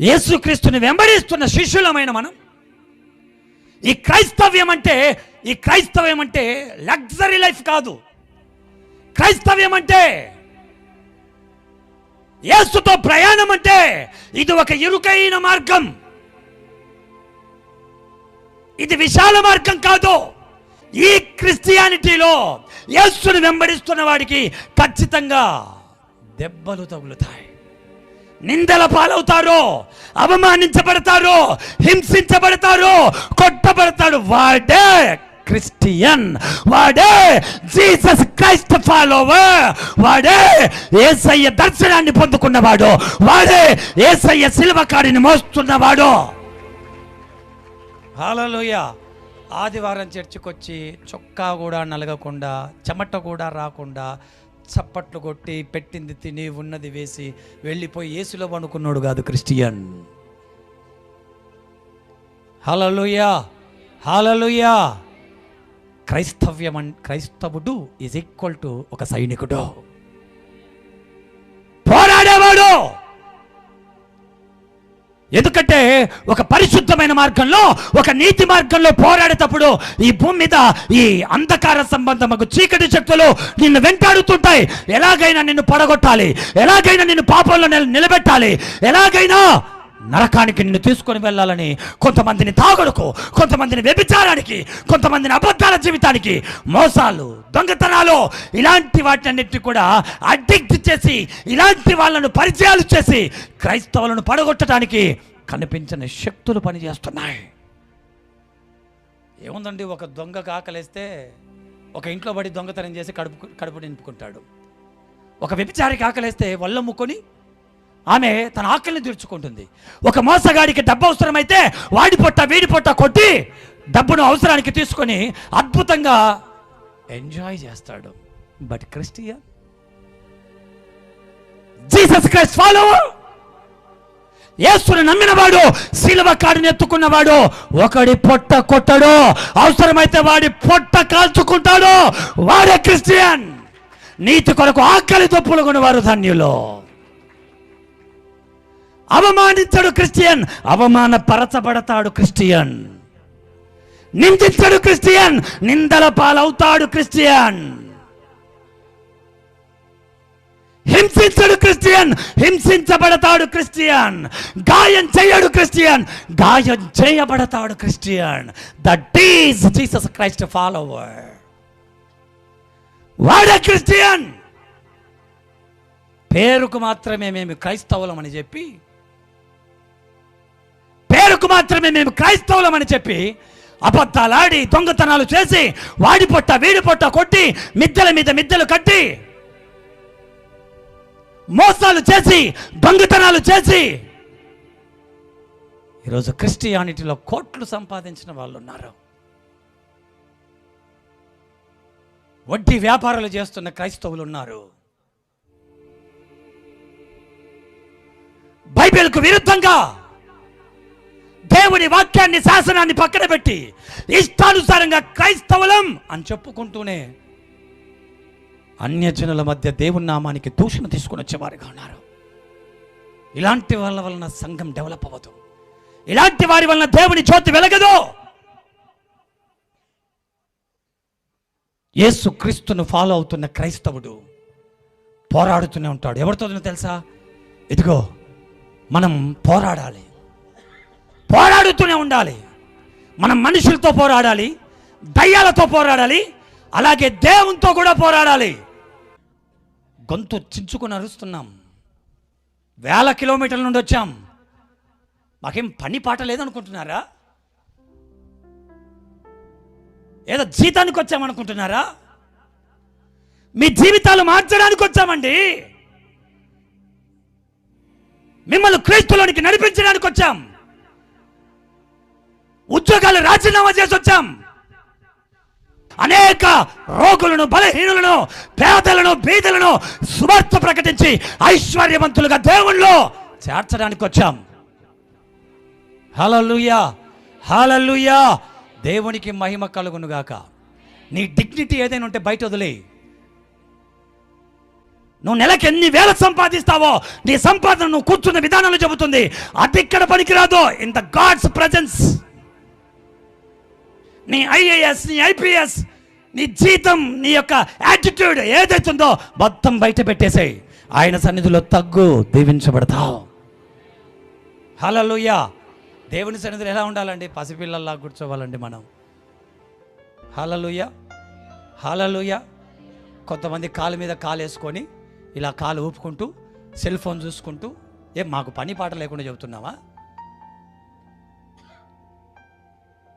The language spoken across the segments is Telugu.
యేసుక్రీస్తుని వెంబడిస్తున్న శిష్యులమైన మనం ఈ క్రైస్తవ్యం అంటే ఈ క్రైస్తవ్యం అంటే లగ్జరీ లైఫ్ కాదు. క్రైస్తవ్యం అంటే యేసుతో ప్రయాణం అంటే ఇది ఒక ఇరుకైన మార్గం. ఇది విశాల మార్గం కాదు. ఈ క్రిస్టియానిటీలో యేసుని వెంబడిస్తున్న వాడికి ఖచ్చితంగా దెబ్బలు తగులుతాయి. నిందల పాలవుతారో అవమానించబడతారు హింసించబడతారు కొట్టబడతాడు వాడే క్రిస్టియన్ వాడే జీసస్ క్రైస్ట్ ఫాలోవర్ వాడే ఏసయ్య దర్శనాన్ని పొందుకున్నవాడు వాడే ఏసయ్య శిల్వకాడిని మోస్తున్నవాడు. హాలలోయ. ఆదివారం చర్చికొచ్చి చొక్కా కూడా నలగకుండా చెమట కూడా రాకుండా చప్పట్లు కొట్టి పెట్టింది తిని ఉన్నది వేసి వెళ్ళిపోయి ఏసులో పనుకున్నాడు కాదు క్రిస్టియన్. హలలుయా హలలుయా క్రైస్తవ్యం క్రైస్తవుడు ఈజ్ ఈక్వల్ టు ఒక సైనికుడు. ఎందుకంటే ఒక పరిశుద్ధమైన మార్గంలో ఒక నీతి మార్గంలో పోరాడేటప్పుడు ఈ భూమి మీద ఈ అంధకార సంబంధమకు చీకటి శక్తులు నిన్ను వెంటాడుతుంటాయి. ఎలాగైనా నిన్ను పడగొట్టాలి. ఎలాగైనా నిన్ను పాపంలో నిలబెట్టాలి. ఎలాగైనా నరకానికి నిన్ను తీసుకొని వెళ్ళాలని కొంతమందిని తాగుడుకు కొంతమందిని వ్యభిచారానికి కొంతమందిని అబద్ధాల జీవితానికి మోసాలు దొంగతనాలు ఇలాంటి వాటన్నిటి కూడా అడ్డిక్ట్ చేసి ఇలాంటి వాళ్ళను పరిచయాలు చేసి క్రైస్తవులను పడగొట్టడానికి కనిపించని శక్తులు పనిచేస్తున్నాయి. ఏముందండి? ఒక దొంగ కాకలేస్తే ఒక ఇంట్లో పడి దొంగతనం చేసి కడుపు కడుపు నింపుకుంటాడు. ఒక వ్యభిచారికి ఆకలేస్తే ముక్కొని ఆమె తన ఆకలిని తీర్చుకుంటుంది. ఒక మోసగాడికి డబ్బు అవసరమైతే వాడి పొట్ట వీడి పొట్ట కొట్టి డబ్బును అవసరానికి తీసుకొని అద్భుతంగా ఎంజాయ్ చేస్తాడు. But Christian Jesus Christ follower యేసుని నమ్మినవాడు శిలువ కాడిని ఎత్తుకున్నవాడు ఒకడి పొట్ట కొట్టడు. అవసరమైతే వాడి పొట్ట కాల్చుకుంటాడు. వాడే క్రిస్టియన్ నీతి కొరకు ఆకలితో పులుగుని ధన్యులు. అవమానించడు క్రిస్టియన్. అవమానపరచబడతాడు క్రిస్టియన్. నిందించడు క్రిస్టియన్. నిందల పాలవుతాడు క్రిస్టియన్. హింసించడు క్రిస్టియన్. హింసించబడతాడు క్రిస్టియన్. గాయం చేయడు క్రిస్టియన్. గాయం చేయబడతాడు Christian. That is Jesus Christ follower వాడే క్రిస్టియన్. పేరుకు మాత్రమే మేము క్రైస్తవులం అని చెప్పి కొరకు మాత్రమే మేము క్రైస్తవులం అని చెప్పి అబద్ధాలాడి దొంగతనాలు చేసి వాడి పొట్ట వీడి పొట్ట కొట్టి మిద్దెల మీద మిద్దెలు కట్టి మోసాలు చేసి దొంగతనాలు చేసి ఈరోజు క్రిస్టియానిటీలో కోట్లు సంపాదించిన వాళ్ళు ఉన్నారు వడ్డీ వ్యాపారాలు చేస్తున్న క్రైస్తవులు ఉన్నారు బైబిల్కు విరుద్ధంగా దేవుని వాక్యాన్ని శాసనాన్ని పక్కన పెట్టి ఇష్టానుసారంగా క్రైస్తవులం అని చెప్పుకుంటూనే అన్యజనుల మధ్య దేవుని నామానికి దూషణ తీసుకుని వచ్చేవారుగా ఉన్నారు. ఇలాంటి వాళ్ళ వలన సంఘం డెవలప్ అవ్వదు. ఇలాంటి వారి వలన దేవుని జ్యోతి వెలగదు. యేసు క్రీస్తును ఫాలో అవుతున్న క్రైస్తవుడు పోరాడుతూనే ఉంటాడు. ఎవరితో తెలుసా? ఇదిగో మనం పోరాడాలి. పోరాడుతూనే ఉండాలి. మనం మనుషులతో పోరాడాలి దయ్యాలతో పోరాడాలి అలాగే దేవునితో కూడా పోరాడాలి. గొంతు చించుకుని అరుస్తున్నాం. వేల కిలోమీటర్ల నుండి వచ్చాం. మాకేం పని పాట లేదనుకుంటున్నారా? ఏదో జీతానికి వచ్చామనుకుంటున్నారా? మీ జీవితాలు మార్చడానికి వచ్చామండి. మిమ్మల్ని క్రీస్తులోనికి నడిపించడానికి వచ్చాం. ఉద్యోగాలు రాజీనామా చేసి వచ్చాం. అనేక రోగులను బలహీనులను పేదలను బీదలను సువార్త ప్రకటించి ఐశ్వర్యవంతులుగా దేవుళ్ళు చేర్చడానికి వచ్చాం. హలలుయా హలలుయా దేవునికి మహిమ కలుగునుగాక. నీ డిగ్నిటీ ఏదైనా ఉంటే బయట వదిలే నువ్వు నెలకి ఎన్ని వేల సంపాదిస్తావో నీ సంపాదన నువ్వు కూర్చున్న విధానంలో చెబుతుంది. అది ఇక్కడ పనికిరాదో. ఇన్ ద గాడ్స్ ప్రజెన్స్ నీ ఐఏఎస్ నీ ఐపీఎస్ నీ జీతం నీ యొక్క యాటిట్యూడ్ ఏదైతుందో మొత్తం బయట పెట్టేసాయి. ఆయన సన్నిధిలో తగ్గు దీవించబడతావు. హలలుయ్య దేవుని సన్నిధిలో ఎలా ఉండాలండి? పసిపిల్లల్లా కూర్చోవాలండి మనం. హలలుయ్య హలలుయ్య కొంతమంది కాలు మీద కాలు వేసుకొని ఇలా కాలు ఊపుకుంటూ సెల్ ఫోన్ చూసుకుంటూ ఏం మాకు పని పాట లేకుండా చెబుతున్నావా?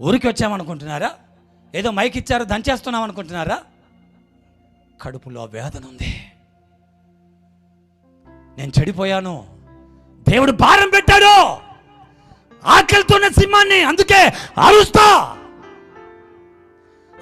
ఊరికి వచ్చామనుకుంటున్నారా ఏదో మైక్ ఇచ్చారు దంచేస్తున్నాం అనుకుంటున్నారా కడుపులో వేదన ఉంది. నేను చెడిపోయాను. దేవుడు భారం పెట్టాడు. ఆకలితోన్న సింహాన్ని అందుకే అరుస్తా.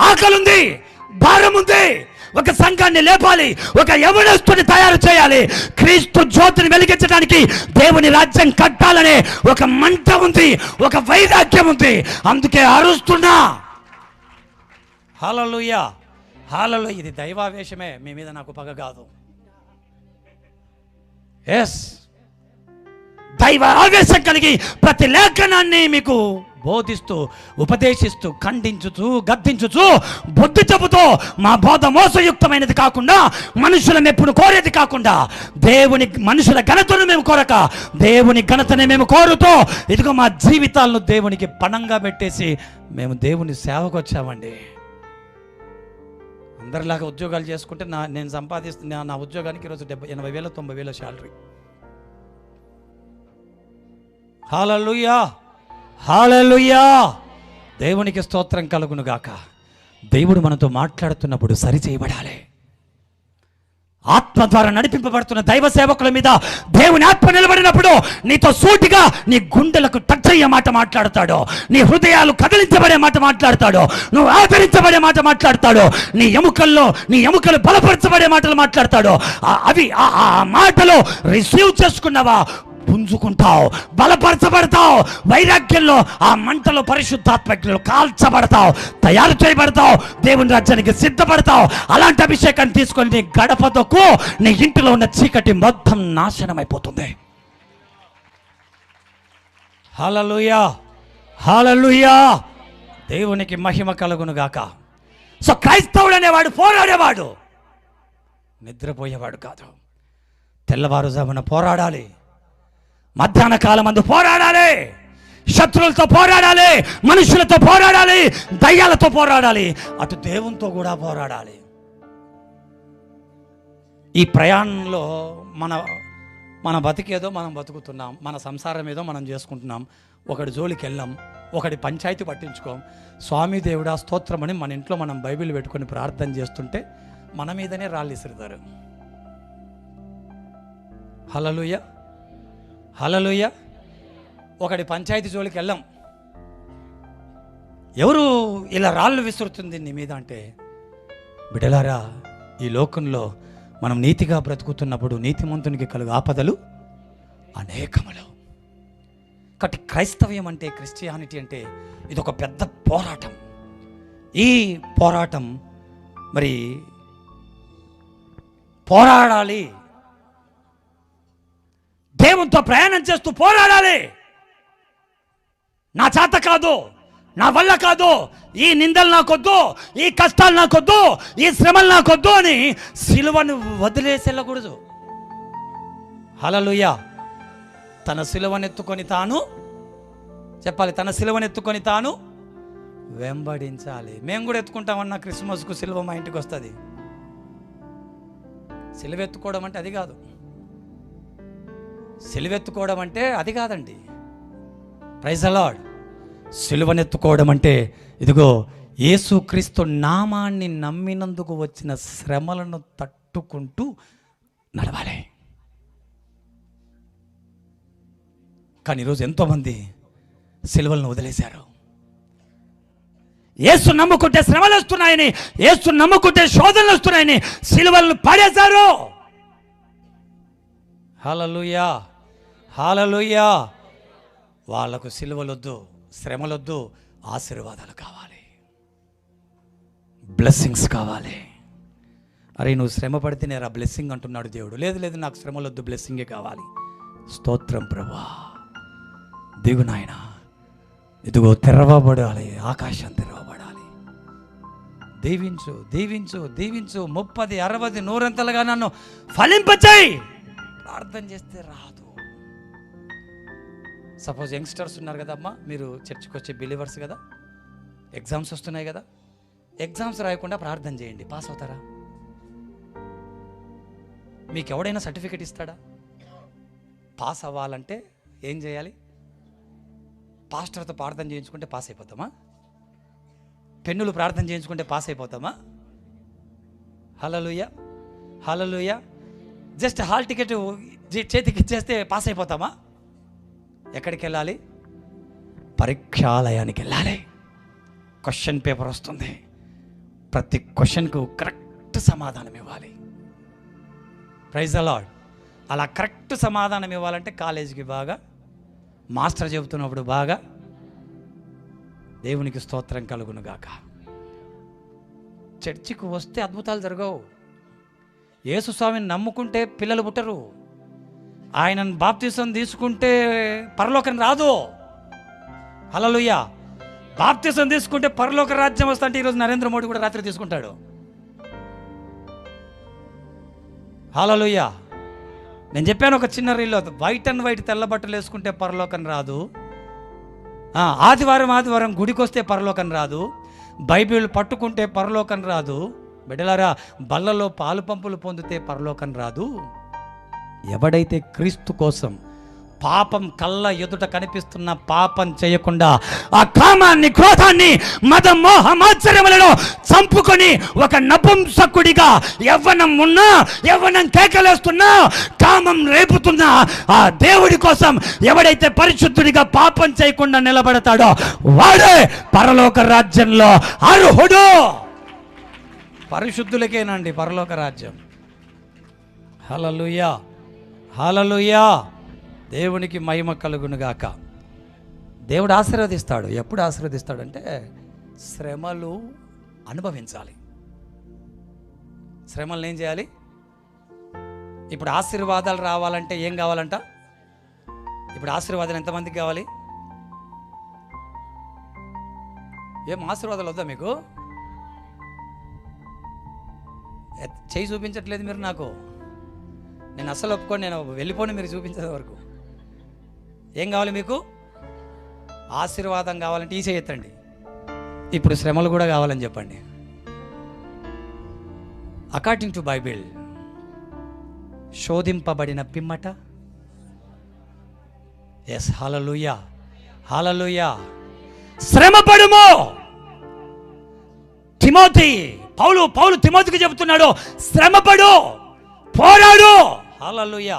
ఆకలి ఉంది భారం ఉంది. ఒక సంఘాన్ని లేపాలి ఒక యవనస్తుని తయారు చేయాలి. క్రీస్తు జ్యోతిని వెలిగించడానికి దేవుని రాజ్యం కట్టాలనే ఒక మంట ఉంది ఒక వైరాగ్యం ఉంది. అందుకే అరుస్తున్నా. హాలలుయ్య హాలలో ఇది దైవావేశమే. మీ మీద నాకు పగ కాదు. ఎస్ దైవ ఆవేశం కలిగి ప్రతి లేఖనాన్ని మీకు బోధిస్తూ ఉపదేశిస్తూ ఖండించుచు గద్దించుచు బుద్ధి చెబుతూ మా బోధ మోసయుక్తమైనది కాకుండా మనుషుల మెప్పును కోరేది కాకుండా దేవుని మనుషుల ఘనతను మేము కోరక దేవుని ఘనతనే మేము కోరుతూ ఇదిగో మా జీవితాలను దేవునికి పణంగా పెట్టేసి మేము దేవుని సేవకు వచ్చామండి. అందరిలాగా ఉద్యోగాలు చేసుకుంటే నా నేను సంపాదిస్తున్న నా ఉద్యోగానికి ఈరోజు డెబ్బై ఎనభై వేల తొంభై వేల శాలరీ. హాలూయా హాలలుయా! దేవునికి స్తోత్రం కలుగును గాక దేవుడు మనతో మాట్లాడుతున్నప్పుడు సరి చేయబడాలి ఆత్మ ద్వారా నడిపింపబడుతున్న దైవ సేవకుల మీద దేవుని ఆత్మ నిలబడినప్పుడు నీతో సూటిగా నీ గుండెలకు టచ్ అయ్యే మాట మాట్లాడతాడు. నీ హృదయాలు కదిలించబడే మాట మాట్లాడతాడు. నువ్వు ఆదరించబడే మాట మాట్లాడతాడు. నీ ఎముకల్లో నీ ఎముకలు బలపరచబడే మాటలు మాట్లాడతాడు. అవి ఆ- ఆ మాటలు రిసీవ్ చేసుకున్నావా? పుంజుకుంటావు బలపరచబడతావు వైరాగ్యంలో ఆ మంటలో పరిశుద్ధాత్మలో కాల్చబడతావు తయారు చేయబడతావు దేవుని రాజ్యానికి సిద్ధపడతావు. అలాంటి అభిషేకాన్ని తీసుకొని నీ గడపదకు నీ ఇంటిలో ఉన్న చీకటి మొత్తం నాశనం అయిపోతుంది హలలుయా హలలుయా దేవునికి మహిమ కలుగును గాక సో క్రైస్తవుడు అనేవాడు పోరాడేవాడు. నిద్రపోయేవాడు కాదు. తెల్లవారుజామున పోరాడాలి. మధ్యాహ్న కాలం అందు పోరాడాలి. శత్రువులతో పోరాడాలి మనుషులతో పోరాడాలి దయ్యాలతో పోరాడాలి అటు దేవునితో కూడా పోరాడాలి. ఈ ప్రయాణంలో మన మన బతికేదో మనం బతుకుతున్నాం మన సంసారం ఏదో మనం చేసుకుంటున్నాం ఒకటి జోలికి వెళ్ళాం ఒకటి పంచాయతీ పట్టించుకోం. స్వామి దేవుడా స్తోత్రమని మన ఇంట్లో మనం బైబిల్ పెట్టుకొని ప్రార్థన చేస్తుంటే మన మీదనే రాళ్ళు ఇసురుతారు. హలలుయ హలలుయ్య ఒకటి పంచాయతీ జోలికి వెళ్ళాం. ఎవరు ఇలా రాళ్ళు విసురుతుంది నీ మీద అంటే బిడలారా ఈ లోకంలో మనం నీతిగా బ్రతుకుతున్నప్పుడు నీతిమంతునికి కలుగు ఆపదలు అనేకములు. కాబట్టి క్రైస్తవ్యం అంటే క్రిస్టియానిటీ అంటే ఇది ఒక పెద్ద పోరాటం. ఈ పోరాటం మరి పోరాడాలి. దేవునితో ప్రయాణం చేస్తూ పోరాడాలి. నా చేత కాదు నా వల్ల కాదు ఈ నిందలు నాకొద్దు ఈ కష్టాలు నాకొద్దు ఈ శ్రమలు నాకొద్దు అని సిలువను వదిలేసి వెళ్ళకూడదు హలలుయ తన సిలువనెత్తుకొని తాను చెప్పాలి తన సిలువనెత్తుకొని తాను వెంబడించాలి. మేము కూడా ఎత్తుకుంటామన్న క్రిస్మస్కు సిలువ మా ఇంటికి వస్తుంది. సిలువ ఎత్తుకోవడం అంటే అది కాదు. సిలువెత్తుకోవడం అంటే అది కాదండి. ప్రైజ్ అలాడ్ సిలువనెత్తుకోవడం అంటే ఇదిగో యేసుక్రీస్తు నామాన్ని నమ్మినందుకు వచ్చిన శ్రమలను తట్టుకుంటూ నడవాలి. కానీ ఈరోజు ఎంతోమంది సిలువలను వదిలేశారు. ఏసు నమ్ముకుంటే శ్రమలు వస్తున్నాయని యేసు నమ్ముకుంటే శోధనలు వస్తున్నాయని సిలువలను పడేశారు హలలుయా హాలలుయ్యా వాళ్ళకు సిలువలొద్దు శ్రమలొద్దు ఆశీర్వాదాలు కావాలి. బ్లెస్సింగ్స్ కావాలి. అరే నువ్వు శ్రమ పడితే నేను ఆ బ్లెస్సింగ్ అంటున్నాడు దేవుడు. లేదు లేదు నాకు శ్రమలొద్దు బ్లెస్సింగే కావాలి. స్తోత్రం ప్రభా దిగు నాయన. ఇదిగో తెరవబడాలి ఆకాశం తెరవబడాలి. దీవించు దీవించు దీవించు. ముప్పది అరవది నూరంతలుగా నన్ను ఫలింపచేయి. ప్రార్థన చేస్తే రాదు. సపోజ్ యంగ్స్టర్స్ ఉన్నారు కదమ్మా మీరు చర్చికి వచ్చే బిలీవర్స్ కదా? ఎగ్జామ్స్ వస్తున్నాయి కదా? ఎగ్జామ్స్ రాయకుండా ప్రార్థన చేయండి. పాస్ అవుతారా? మీకు ఎవడైనా సర్టిఫికేట్ ఇస్తాడా? పాస్ అవ్వాలంటే ఏం చేయాలి? పాస్టర్తో ప్రార్థన చేయించుకుంటే పాస్ అయిపోతామా? పెన్నులు ప్రార్థన చేయించుకుంటే pass అయిపోతామా? Hallelujah hallelujah just hall ticket చేతికి ఇచ్చేస్తే పాస్ అయిపోతామా? ఎక్కడికి వెళ్ళాలి పరీక్షాలయానికి వెళ్ళాలి క్వశ్చన్ పేపర్ వస్తుంది. ప్రతి క్వశ్చన్కు కరెక్ట్ సమాధానం ఇవ్వాలి. ప్రైజ్ అలాడ్ అలా కరెక్ట్ సమాధానం ఇవ్వాలంటే కాలేజీకి బాగా మాస్టర్ చెబుతున్నప్పుడు బాగా దేవునికి స్తోత్రం కలుగును గాక. చర్చికి వస్తే అద్భుతాలు జరగవు. యేసుస్వామిని నమ్ముకుంటే పిల్లలు పుట్టరు. ఆయనను బాప్తిసం తీసుకుంటే పరలోకం రాదు. అలలుయ్య బాప్తిసం తీసుకుంటే పరలోక రాజ్యం వస్తా అంటే ఈరోజు నరేంద్ర మోడీ కూడా రాత్రి తీసుకుంటాడు. హలలుయ్య నేను చెప్పాను ఒక చిన్న రీల్లో వైట్ అండ్ వైట్ తెల్ల బట్టలు వేసుకుంటే పరలోకం రాదు. ఆదివారం ఆదివారం గుడికొస్తే పరలోకం రాదు. బైబిల్ పట్టుకుంటే పరలోకం రాదు. బిడ్డలారా బల్లలో పాలు పంపులు పొందితే పరలోకం రాదు. ఎవడైతే క్రీస్తు కోసం పాపం కళ్ళ ఎదుట కనిపిస్తున్న పాపం చేయకుండా ఆ కామాన్ని క్రోధాన్ని మద మోహమాచర్యములను చంపుకొని ఒక నపుంసకుడిగా యవ్వనం ఉన్నా యవ్వనం కేకలేస్తున్నా కామం రేపుతున్నా ఆ దేవుడి కోసం ఎవడైతే పరిశుద్ధుడిగా పాపం చేయకుండా నిలబడతాడో వాడే పరలోక రాజ్యంలో అర్హుడు. పరిశుద్ధులకేనండి పరలోక రాజ్యం. హలో హాలలుయా దేవునికి మహిమ కలుగునుగాక. దేవుడు ఆశీర్వదిస్తాడు. ఎప్పుడు ఆశీర్వదిస్తాడంటే శ్రమలు అనుభవించాలి. శ్రమలను ఏం చేయాలి? ఇప్పుడు ఆశీర్వాదాలు రావాలంటే ఏం కావాలంట? ఇప్పుడు ఆశీర్వాదాలు ఎంతమందికి కావాలి? ఏం ఆశీర్వాదాలు వద్దా మీకు? చేయి చూపించట్లేదు మీరు నాకు. నేను అస్సలు ఒప్పుకొని నేను వెళ్ళిపోను మీరు చూపించే వరకు. ఏం కావాలి మీకు? ఆశీర్వాదం కావాలంటే ఈ ఎత్తండి ఇప్పుడు శ్రమలు కూడా కావాలని చెప్పండి. అకార్డింగ్ టు బైబిల్ శోధింపబడిన పిమ్మట. ఎస్ హలలుయా హలలుయా శ్రమపడుము! తిమోతి పౌలు పౌలు తిమోతికి చెబుతున్నాడు శ్రమపడు! పోరాడు! హల్లెలూయా.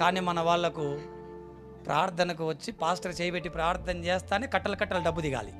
కానీ మన వాళ్ళకు ప్రార్థనకు వచ్చి పాస్టర్ చేయబెట్టి ప్రార్థన చేస్తానే కట్టలు కట్టలు డబ్బు దిగాలి.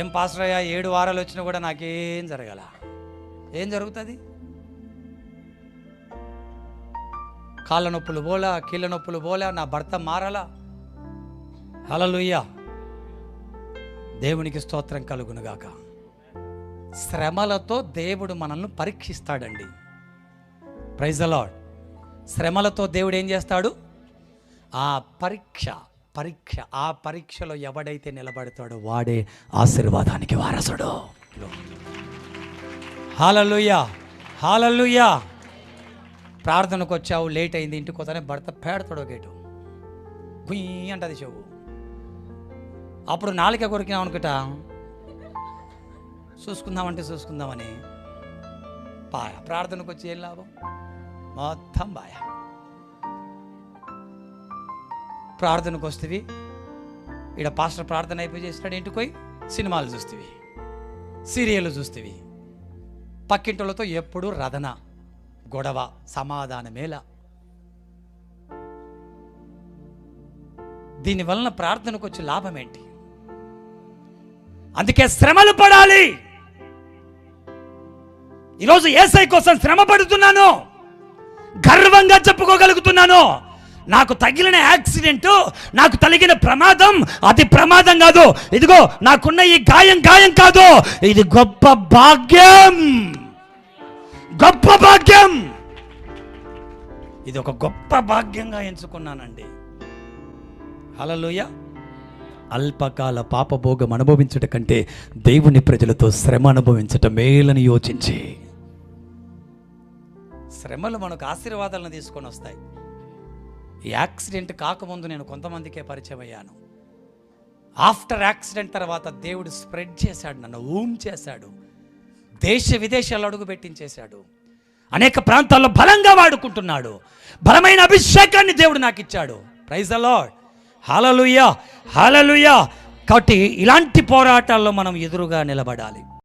ఏం పాస్టర్ అయ్యా ఏడు వారాలు వచ్చినా కూడా నాకేం జరగల? ఏం జరుగుతుంది? కాళ్ళ నొప్పులు పోలా కీళ్ళ నొప్పులు పోలా నా భర్త మారాలా? హలలుయ్యా దేవునికి స్తోత్రం కలుగునుగాక. శ్రమలతో దేవుడు మనల్ని పరీక్షిస్తాడండి. ప్రైజ్ అలాడ్ శ్రమలతో దేవుడు ఏం చేస్తాడు? ఆ పరీక్ష పరీక్ష ఆ పరీక్షలో ఎవడైతే నిలబడతాడో వాడే ఆశీర్వాదానికి వారసుడు. హాలల్లుయ్యా హాలల్లుయ్యా ప్రార్థనకు వచ్చావు లేట్ అయింది ఇంటికి వస్తానే భర్త పేడతాడు గేటు. గుయ్యి అంటది చెవు. అప్పుడు నాలుక కొరికినాం అనుకుంటా చూసుకుందామంటే చూసుకుందామని పాయ. ప్రార్థనకు వచ్చి ఏం లాభం? మొత్తం బాయ ప్రార్థనకు వస్తేవి ఈడ పాస్టర్ ప్రార్థన అయిపోయి చేసినాడు ఇంటికి పోయి సినిమాలు చూస్తేవి సీరియల్ చూస్తేవి. పక్కింటులతో ఎప్పుడు రదన గొడవ సమాధానమేలా. దీని వలన ప్రార్థనకు వచ్చే లాభం ఏంటి? అందుకే శ్రమలు పడాలి! ఈరోజు ఏసై కోసం శ్రమ పడుతున్నాను గర్వంగా చెప్పుకోగలుగుతున్నాను. నాకు తగిలిన యాక్సిడెంట్ నాకు తగిలిన ప్రమాదం అతి ప్రమాదం కాదు. ఇదిగో నాకున్న ఈ గాయం గాయం కాదు. ఇది గొప్ప భాగ్యం. గొప్ప భాగ్యం. ఇది ఒక గొప్ప భాగ్యంగా ఎంచుకున్నానండి. హలలుయ అల్పకాల పాపభోగం అనుభవించుట కంటే దేవుని ప్రజలతో శ్రమ అనుభవించటం మేలని యోచించి. శ్రమలు మనకు ఆశీర్వాదాలను తీసుకొని వస్తాయి. ఈ యాక్సిడెంట్ కాకముందు నేను కొంతమందికే పరిచయం అయ్యాను. ఆఫ్టర్ యాక్సిడెంట్ తర్వాత దేవుడు స్ప్రెడ్ చేశాడు నన్ను ఊమ్ చేశాడు. దేశ విదేశాలు అడుగు పెట్టించేశాడు. అనేక ప్రాంతాల్లో బలంగా వాడుకుంటున్నాడు. బలమైన అభిషేకాన్ని దేవుడు నాకు ఇచ్చాడు. ప్రైజ్ అలాడ్ హాలలుయ్యా హాలలుయ్యా కాబట్టి ఇలాంటి పోరాటాల్లో మనం ఎదురుగా నిలబడాలి.